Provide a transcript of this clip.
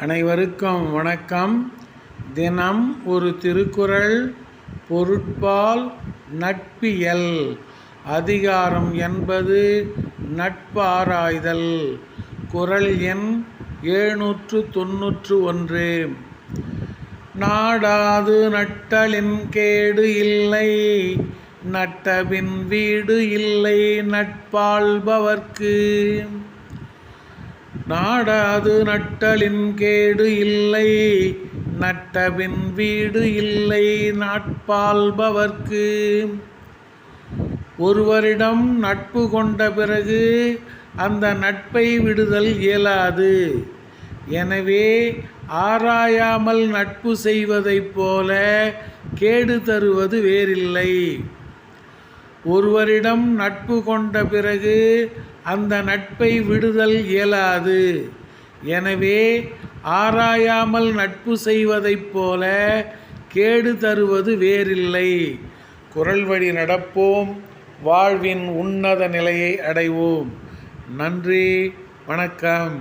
அனைவருக்கும் வணக்கம். தினம் ஒரு திருக்குறள் பொருட்பால் நட்பியல். அதிகாரம் என்பது நட்பாராய்தல். குறள் எண் எழுநூற்று தொன்னூற்று ஒன்று. நாடாது நட்டலின் கேடு இல்லை. நட்டபின் வீடு இல்லை நட்பாள்பவர்க்கு. நாடாது நட்டலின் கேடு இல்லை நட்டபின் வீடு இல்லை நாட்பால்பவர்க்கு ஒருவரிடம் நட்பு கொண்ட பிறகு அந்த நட்பை விடுதல் இயலாது. எனவே ஆராயாமல் நட்பு செய்வதைப் போல கேடு தருவது வேறில்லை. ஒருவரிடம் நட்பு கொண்ட பிறகு அந்த நட்பை விடுதல் இயலாது. எனவே ஆராயாமல் நட்பு செய்வதைப் போல கேடு தருவது வேறில்லை. குரல் வழி நடப்போம். வாழ்வின் உன்னத நிலையை அடைவோம். நன்றி. வணக்கம்.